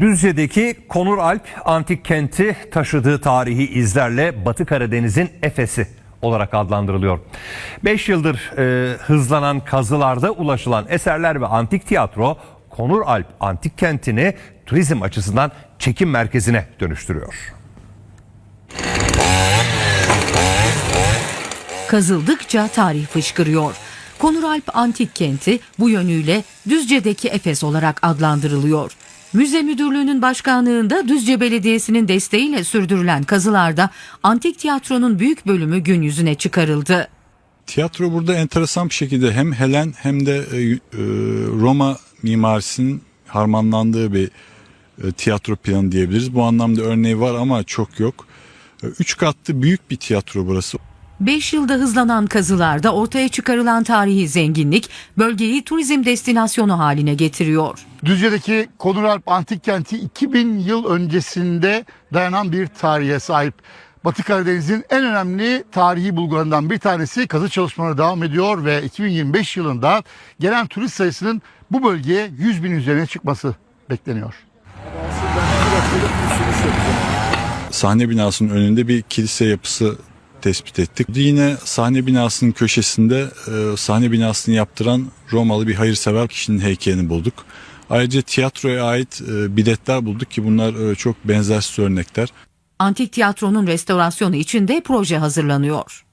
Düzce'deki Konur Alp antik kenti taşıdığı tarihi izlerle Batı Karadeniz'in Efes'i olarak adlandırılıyor. 5 yıldır e, hızlanan kazılarda ulaşılan eserler ve antik tiyatro Konur Alp antik kentini turizm açısından çekim merkezine dönüştürüyor. Kazıldıkça tarih fışkırıyor. Konuralp Antik Kenti bu yönüyle Düzce'deki Efes olarak adlandırılıyor. Müze Müdürlüğü'nün başkanlığında Düzce Belediyesi'nin desteğiyle sürdürülen kazılarda antik tiyatronun büyük bölümü gün yüzüne çıkarıldı. Tiyatro burada enteresan bir şekilde hem Helen hem de e, e, Roma mimarisinin harmanlandığı bir e, tiyatro planı diyebiliriz. Bu anlamda örneği var ama çok yok. Üç katlı büyük bir tiyatro burası. 5 yılda hızlanan kazılarda ortaya çıkarılan tarihi zenginlik bölgeyi turizm destinasyonu haline getiriyor. Düzce'deki Konuralp Antik Kenti 2000 yıl öncesinde dayanan bir tarihe sahip. Batı Karadeniz'in en önemli tarihi bulgularından bir tanesi kazı çalışmaları devam ediyor ve 2025 yılında gelen turist sayısının bu bölgeye 100 bin üzerine çıkması bekleniyor. Sahne binasının önünde bir kilise yapısı tespit ettik. Yine sahne binasının köşesinde e, sahne binasını yaptıran Romalı bir hayırsever kişinin heykelini bulduk. Ayrıca tiyatroya ait e, biletler bulduk ki bunlar e, çok benzersiz örnekler. Antik tiyatronun restorasyonu için de proje hazırlanıyor.